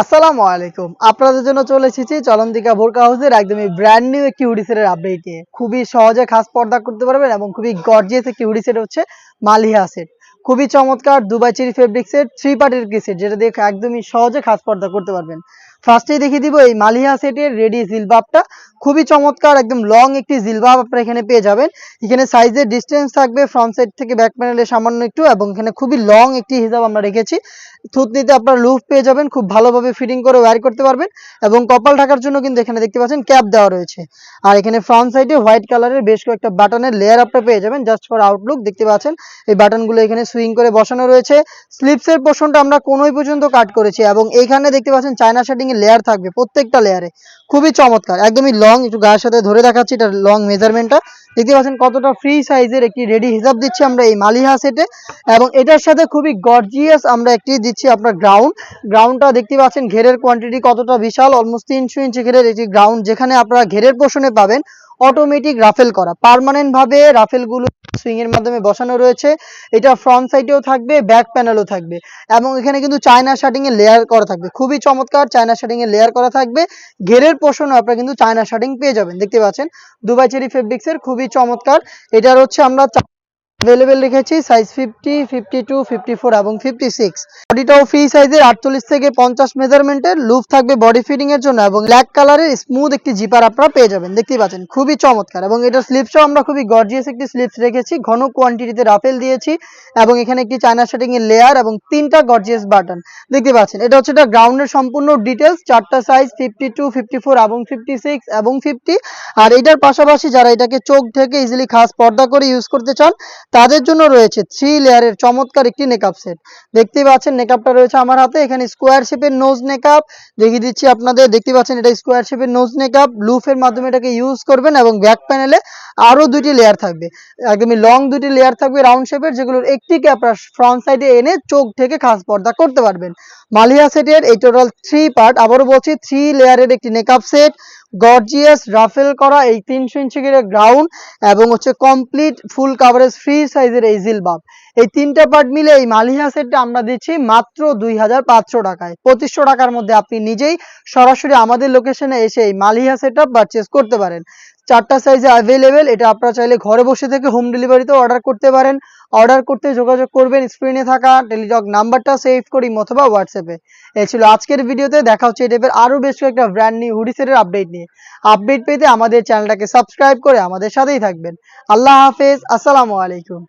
আসসালামু আলাইকুম। আপনাদের জন্য চলে এসেছি চলন্তিকা বোরকা হাউসের একদমই ব্র্যান্ড নিউ একটি হুডিসেটের আপডেটে খুবই সহজে খাস পর্দা করতে পারবেন এবং খুবই গর্জিয়াস একটি হুডিসেট হচ্ছে মালিহা সেট খুবই চমৎকার দুবাই চিরি ফেব্রিক সেট থ্রি পার্টের সেট যেটা দিয়ে একদমই সহজে খাস পর্দা করতে পারবেন। ফার্স্টেই দেখিয়ে দিব, এই মালিহা সেটের রেডি জিলবাবটা। খুবই চমৎকার, একদম লং একটি জিলবাব আপনারা এখানে পেয়ে যাবেন। এখানে সাইজের ডিস্টেন্স থাকবে ফ্রন্ট সাইড থেকে ব্যাক প্যানেলে সামান্য একটু, এবং এখানে খুবই লং একটি হিসাব আমরা রেখেছি। থুতনিতে আপনার লুফ পেয়ে যাবেন, খুব ভালোভাবে ফিটিং করে ওয়্যার করতে পারবেন, এবং কপাল ঢাকার জন্য কিন্তু এখানে দেখতে পাচ্ছেন ক্যাপ দেওয়া রয়েছে। আর এখানে ফ্রন্ট সাইডে হোয়াইট কালারের বেশ কয়েকটা বাটনের লেয়ার আপনারা পেয়ে যাবেন জাস্ট ফর আউটলুক দেখতে পাচ্ছেন। এই বাটনগুলো এখানে সুইং করে বসানো রয়েছে। স্লিপসের পোর্শনটা আমরা কোনোই পর্যন্ত কাট করেছি, এবং এইখানে দেখতে পাচ্ছেন চায়না শার্টিং লেয়ার থাকবে প্রত্যেকটা লেয়ারে খুবই চমৎকার, একদমই লং একটু গায়ের সাথে ধরে দেখাচ্ছি, এটা লং মেজারমেন্টটা দেখতে পাচ্ছেন কতটা ফ্রি সাইজের একটি রেডি হিসাব দিচ্ছি আমরা এই মালিহা সেটে এবং এটার সাথে খুবই গর্জিয়াস আমরা একটি দিচ্ছি আপনার গ্রাউন্ড গ্রাউন্ডটা দেখতে পাচ্ছেন ঘেরের কোয়ান্টিটি কতটা বিশাল অলমোস্ট তিনশো ইঞ্চি ঘেরের একটি গ্রাউন্ড যেখানে আপনারা ঘেরের পোষণে পাবেন অটোমেটিক রাফেল করা। পারমানেন্ট ভাবে রাফেলগুলো সুইং এর মাধ্যমে বসানো রয়েছে। এটা ফ্রন্ট সাইডেও থাকবে ব্যাক প্যানেলও থাকবে। এবং এখানে কিন্তু চায়না শার্টিং এর লেয়ার করা থাকবে। খুবই চমৎকার চায়না শার্টিং এর লেয়ার করা থাকবে। ঘেরের পোষণও আপনারা কিন্তু চায়না শার্টিং পেয়ে যাবেন। দেখতে পাচ্ছেন? দুবাই চেরি ফেব্রিক্স এর খুবই চমৎকার। এটার হচ্ছে আমরা অ্যাভেলেবেল রেখেছি size fifty fifty two fifty four এবং ফিফটি সিক্স বডিটাও ফ্রি সাইজের আটচল্লিশ থেকে পঞ্চাশ মেজারমেন্টের লুপ থাকবে বডি ফিটিং এর জন্য এবং ব্ল্যাক কালারের স্মুথ একটি জিপার আপনারা পেয়ে যাবেন। দেখতেই পাচ্ছেন, খুবই চমৎকার এবং এটার স্লিপসও আমরা খুবই গর্জিয়াস একটি স্লিপস রেখেছি, ঘন কোয়ান্টিটিতে রাফেল দিয়েছি এবং এখানে একটি চায়না সেটিং এর লেয়ার এবং তিনটা গর্জিয়াস বাটন দেখতে পাচ্ছেন, এটা হচ্ছে এটা গ্রাউন্ডের সম্পূর্ণ ডিটেলস চারটা size fifty two fifty four এবং ফিফটি সিক্স এবং ফিফটি আর এটার পাশাপাশি যারা এটাকে চোখ থেকে ইজিলি খাস পর্দা করে ইউজ করতে চান তাদের জন্য রয়েছে থ্রি লেয়ারের চমৎকার একটি নেকআপ সেট দেখতেই পাচ্ছেন নেকআপটা রয়েছে আমার হাতে। এখানে স্কোয়ার শেপের নোজ নেকআপ দেখিয়ে দিচ্ছি আপনাদের দেখতে পাচ্ছেন এটা স্কোয়ার শেপের নোজ নেকআপ লুফের মাধ্যমে এটাকে ইউজ করবেন এবং ব্যাক প্যানেলে আরও দুটি লেয়ার থাকবে। একদমই লং দুটি লেয়ার থাকবে রাউন্ড শেপের যেগুলোর একটিকে আপনার ফ্রন্ট সাইডে এনে চোখ থেকে খাস পর্দা করতে পারবেন। মালিয়া সেটের এই টোটাল থ্রি পার্ট আবারও বলছি থ্রি লেয়ারের একটি নেকআপ সেট গর্জিয়াস রাফেল করা এই তিনশো ইঞ্চি করে গ্রাউন্ড এবং হচ্ছে কমপ্লিট ফুল কাভারেজ ফ্রি সাইজের এই জিলবাব। এই তিনটা পার্ট মিলে এই মালিহা সেটটা আমরা দিচ্ছি মাত্র দুই হাজার পাঁচশো টাকায়। পঁচিশশো টাকার মধ্যে আপনি নিজেই সরাসরি আমাদের লোকেশনে এসে এই মালিহা সেটটা পারচেস করতে পারেন। চারটা সাইজে অ্যাভেলেবেল এটা আপনারা চাইলে ঘরে বসে থেকে হোম ডেলিভারিতে অর্ডার করতে পারেন। অর্ডার করতে যোগাযোগ করবেন স্ক্রিনে থাকা টেলিটক নাম্বারটা সেভ করি অথবা হোয়াটসঅ্যাপে এ। ছিল আজকের ভিডিওতে দেখা হচ্ছে এই টাইপের আরও বেশ কয়েকটা ব্র্যান্ড নিউ হুডি সেটের আপডেট নিয়ে। আপডেট পেতে আমাদের চ্যানেলটাকে সাবস্ক্রাইব করে আমাদের সাথেই থাকবেন। আল্লাহ হাফেজ, আসসালামু আলাইকুম।